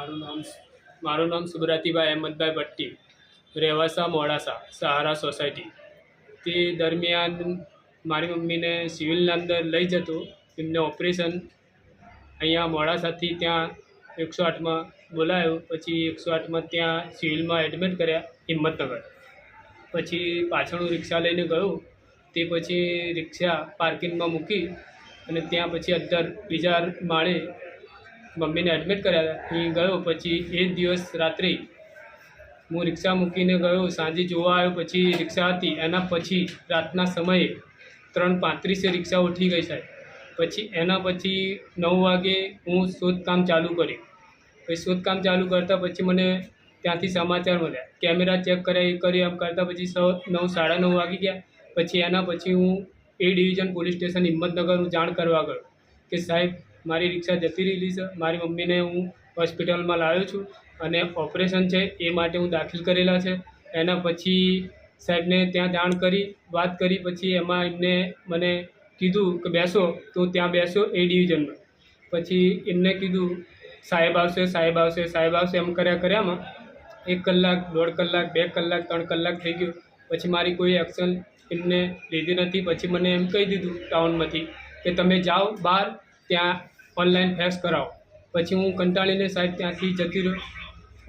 મારું નામ મારું નામ સુબ્રતીભાઈ અહેમદભાઈ ભટ્ટી. રહેવાસા મોડાસા, સહારા સોસાયટી. તે દરમિયાન મારી મમ્મીને સિવિલના અંદર લઈ જતો, એમને ઓપરેશન અહીંયા મોડાસાથી ત્યાં એકસો આઠમાં બોલાયો, પછી એકસો આઠમાં ત્યાં સિવિલમાં એડમિટ કર્યા, હિંમતનગર. પછી પાછળ હું રિક્ષા લઈને ગયો, તે પછી રિક્ષા પાર્કિંગમાં મૂકી અને ત્યાં પછી અંદર બીજા માળે મમ્મીને એડમિટ કર્યા હતા. ગયો, પછી એ જ દિવસ રાત્રે હું રિક્ષા મૂકીને ગયો, સાંજે જોવા આવ્યો, પછી રિક્ષા હતી. એના પછી રાતના સમયે ત્રણ પાંત્રીસે રિક્ષા ઉઠી ગઈ સાહેબ. પછી એના પછી નવ વાગે હું શોધકામ ચાલુ કર્યું. પછી શોધકામ ચાલુ કરતાં પછી મને ત્યાંથી સમાચાર મળ્યા. કેમેરા ચેક કર્યા, એ કરી એમ કરતાં પછી સ, નવ, સાડા નવ વાગી ગયા. પછી એના પછી હું A division police station Himmatnagar હું જાણ કરવા ગયો કે સાહેબ મારી રિક્ષા જતી રહેલી છે. મારી મમ્મીને હું હોસ્પિટલમાં લાવ્યો છું અને ઓપરેશન છે એ માટે હું દાખલ કરેલા છે. એના પછી સાહેબને ત્યાં જાણ કરી, વાત કરી, પછી એમાં એમને મને કીધું કે બેસો, તો ત્યાં બેસો એ ડિવિઝનમાં. પછી એમને કીધું, સાહેબ આવશે સાહેબ આવશે સાહેબ આવશે એમ કર્યા કર્યામાં એક કલાક, દોઢ કલાક, બે કલાક, ત્રણ કલાક થઈ ગયું. પછી મારી કોઈ એક્શન એમને લીધી નથી. પછી મને એમ કહી દીધું ટાઉનમાંથી કે તમે જાઓ બહાર ત્યાં ઓનલાઈન ફેસ કરાવો. પછી હું કંટાળીને સાહેબ ત્યાંથી જતી રહ્યો.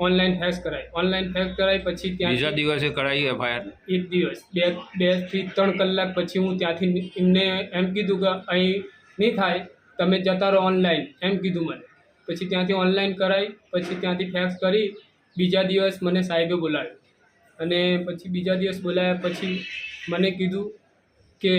ઓનલાઈન ફેસ કરાવી ઓનલાઈન ફેસ કરાવી પછી બીજા ત્યાં દિવસે કરાવી એફઆઈઆર એક દિવસ. બે બેથી ત્રણ કલાક પછી હું ત્યાંથી એમને એમ કીધું કે અહીં નહીં થાય તમે જતા રહો ઓનલાઈન એમ કીધું મને. પછી ત્યાંથી ઓનલાઈન કરાવી પછી ત્યાંથી ફેક્સ કરી બીજા દિવસ મને સાહેબે બોલાવ્યો. અને પછી બીજા દિવસ બોલાવ્યા પછી મને કીધું કે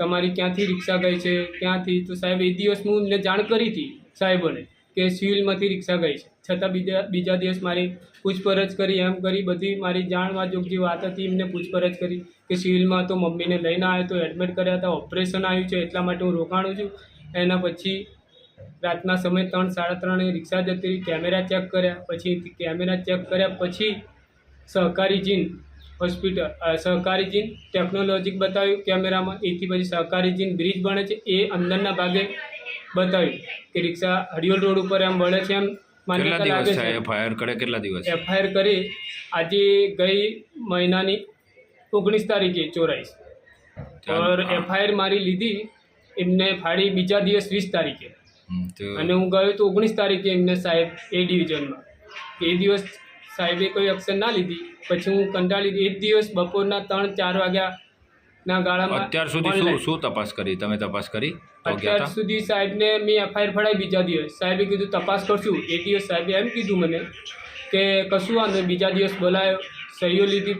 તમારી ક્યાંથી રિક્ષા ગઈ છે, ક્યાંથી? તો સાહેબ, એ દિવસ હું એમને જાણ કરી હતી સાહેબોને કે સિવિલમાંથી રિક્ષા ગઈ છે. છતાં બીજા બીજા દિવસ મારી પૂછપરછ કરી, એમ કરી બધી મારી જાણવા જોગ જે વાત હતી, એમને પૂછપરછ કરી કે સિવિલમાં તો મમ્મીને લઈને આવ્યો તો એડમિટ કર્યા હતા, ઓપરેશન આવ્યું છે, એટલા માટે હું રોકાણું છું. એના પછી રાતના સમય ત્રણ, સાડા ત્રણે રિક્ષા જતી કેમેરા ચેક કર્યા, પછી કેમેરા ચેક કર્યા, પછી સહકારી જીન હોસ્પિટલ. સહકારી જીન ટેકનોલોજી બતાવ્યું. કેમેરામાં એથી પછી સહકારી જીન બ્રિજ બને છે. એ અંદરના ભાગે બતાવ્યું કે રિક્ષા હરિયોલ રોડ ઉપર એમ વળે છે એમ માન્યતા લાગે દિવસ છે. એફઆઈઆર કરે કેટલા દિવસ? એફઆઈઆર કરી. આજે ગઈ મહિનાની ઓગણીસ તારીખે ચોરાઈસ. ઓર એફઆઈઆર મારી લીધી. એમને ફાડી બીજા દિવસ વીસ તારીખે. અને હું ગયો તો ઓગણીસ તારીખે એમને સાહેબ એ ડિવિઝનમાં એ દિવસ સાહેબે કોઈ એક્શન ના લીધી. પછી હું કંટાળી એક દિવસ બપોરના ત્રણ ચાર વાગ્યા ના ગાળામાં અત્યાર સુધી શું શું તપાસ કરી? તમે તપાસ કરી? અત્યાર સુધી સાહેબને મેં એફઆઈઆર ફડાવી બીજા દિવસ. સાહેબે કીધું તપાસ કરશું. એ દિવસ સાહેબે એમ કીધું મને કે કશું વાંધો બીજા દિવસ બોલાયો. સહીઓ લીધી.